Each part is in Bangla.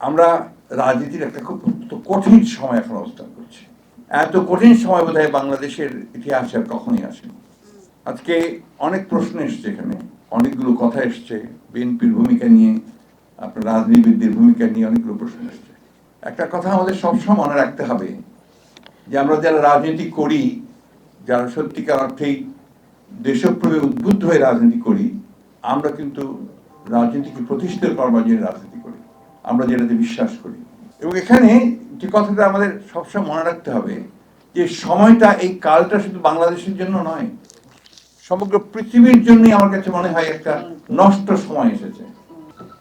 আমরা রাজনীতির একটা খুব কঠিন সময় এখন অবস্থান করছি। এত কঠিন সময় বোধ বাংলাদেশের ইতিহাসে আর কখনই আসেনি। আজকে অনেক প্রশ্ন এসছে এখানে, অনেকগুলো কথা এসছে, বিএনপির ভূমিকা নিয়ে, আপনার রাজনীতিবিদদের ভূমিকা নিয়ে অনেকগুলো প্রশ্ন এসছে। একটা কথা আমাদের সবসময় মনে রাখতে হবে যে আমরা যারা রাজনীতি করি, যারা সত্যিকার অর্থেই দেশপ্রেমে উদ্বুদ্ধ হয়ে রাজনীতি করি, আমরা কিন্তু রাজনীতিকে প্রতিষ্ঠিত করবার জন্য রাজনীতি করি। আমরা যেটাতে বিশ্বাস করি। এবং এখানে যে কথাটা আমাদের সবসময় মনে রাখতে হবে যে সময়টা এই কালটা শুধু বাংলাদেশের জন্য নয়, সমগ্র পৃথিবীর জন্যই আমার কাছে মনে হয় একটা নষ্ট সময় এসেছে।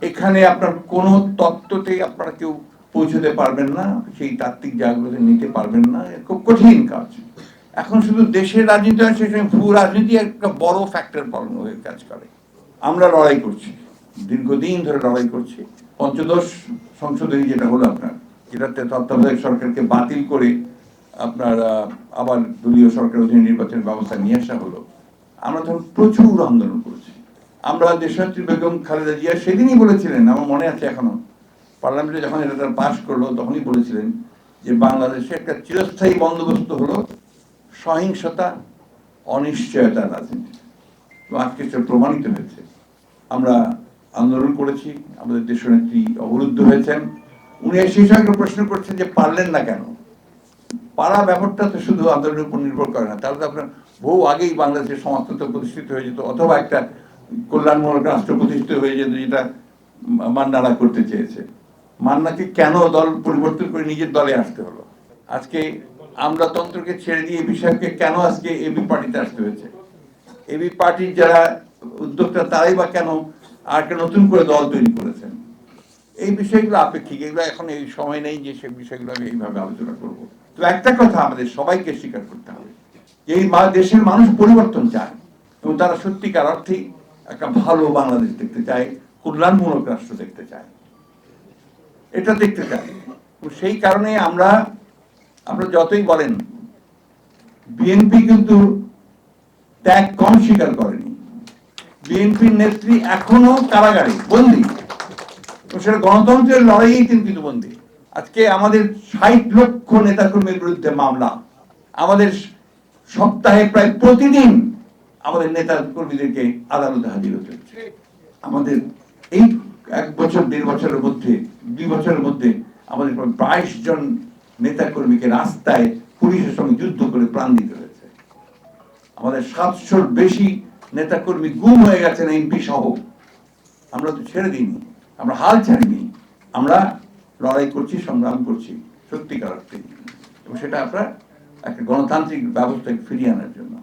এখানে আপনার কোনো তত্ত্বতেই আপনারা কেউ পৌঁছতে পারবেন না, সেই তাত্ত্বিক জায়গাগুলোতে নিতে পারবেন না খুব কঠিন কাজ। এখন শুধু দেশের রাজনীতি হয় সেই ভূ রাজনীতি একটা বড় ফ্যাক্টর পালন হয়ে কাজ করে। আমরা লড়াই করছি। দীর্ঘদিন ধরে লড়াই করছি। পঞ্চদশ সংশোধনী যেটা হলো আপনার, যেটাতে তত্ত্বাবধায়ক সরকারকে বাতিল করে আপনার আবার দলীয় সরকার অধীনে নির্বাচনের ব্যবস্থা নিয়ে আসা হলো। আমরা তখন প্রচুর আন্দোলন করেছি। আমরা দেশনেত্রী বেগম খালেদা জিয়া সেদিনই বলেছিলেন, আমার মনে আছে এখনও, পার্লামেন্টে যখন এটা তারা পাশ করল তখনই বলেছিলেন যে বাংলাদেশে একটা চিরস্থায়ী বন্দোবস্ত হলো সহিংসতা, অনিশ্চয়তা রাজনীতি আজকে প্রমাণিত হয়েছে। আমরা আন্দোলন করেছি, আমাদের দেশনেত্রী অবরুদ্ধ হয়েছেন। উনি সেই সঙ্গে প্রশ্ন করছেন যে পারলেন না কেন? পারা ব্যাপারটা তো শুধু আন্দোলনের উপর নির্ভর করে না। তাহলে তো আপনার বহু আগেই বাংলাদেশের সমাজতন্ত্র প্রতিষ্ঠিত হয়ে যেত, অথবা একটা কল্যাণমূলক রাষ্ট্র প্রতিষ্ঠিত হয়ে যেত যেটা মান্নারা করতে চেয়েছে। মান্নাকে কেন দল পরিবর্তন করে নিজের দলে আসতে হলো? আজকে আমরা তন্ত্রকে ছেড়ে দিয়ে বিষয়কে কেন আজকে এবি পার্টিতে আসতে হয়েছে? এবি পার্টির যারা উদ্যোক্তা, তারাই বা কেন আর একটা নতুন করে দল তৈরি করেছেন। এই বিষয়গুলো আপেক্ষিক, এগুলো এখন এই সময় নেই যে সেই বিষয়গুলো আমি এইভাবে আলোচনা করব। তো একটা কথা আমাদের সবাইকে স্বীকার করতে হবে এই দেশের মানুষ পরিবর্তন চায় এবং তারা সত্যিকার অর্থেই একটা ভালো বাংলাদেশ দেখতে চায়, কল্যাণমূলক রাষ্ট্র দেখতে চায়। এটা দেখতে চায়। সেই কারণে আমরা আমরা যতই বলেন, বিএনপি কিন্তু ত্যাগ কম স্বীকার করেনি। বিএনপির নেত্রী এখনও কারাগারে, বন্দী। সেটা গণতন্ত্রের লড়াইয়েই তিনি কিন্তু বন্দী। আজকে আমাদের ষাট লক্ষ নেতাকর্মীর বিরুদ্ধে মামলা। আমাদের সপ্তাহে প্রায় প্রতিদিন আমাদের নেতা কর্মীদেরকে আদালতে হাজির হতে আমাদের এই এক বছর, দেড় বছরের মধ্যে, দুই বছরের মধ্যে আমাদের বাইশ জন নেতা কর্মীকে রাস্তায় পুলিশের সঙ্গে যুদ্ধ করে প্রাণ দিতে হয়েছে। আমাদের সাতশোর বেশি নেতাকর্মী গুম হয়ে গেছেন এমপি সহ। আমরা তো ছেড়ে দিইনি। আমরা হাল ছাড়িনি। আমরা লড়াই করছি, সংগ্রাম করছি, সত্যিকার অর্থে। এবং সেটা আপনার একটা গণতান্ত্রিক ব্যবস্থাকে ফিরিয়ে আনার জন্য।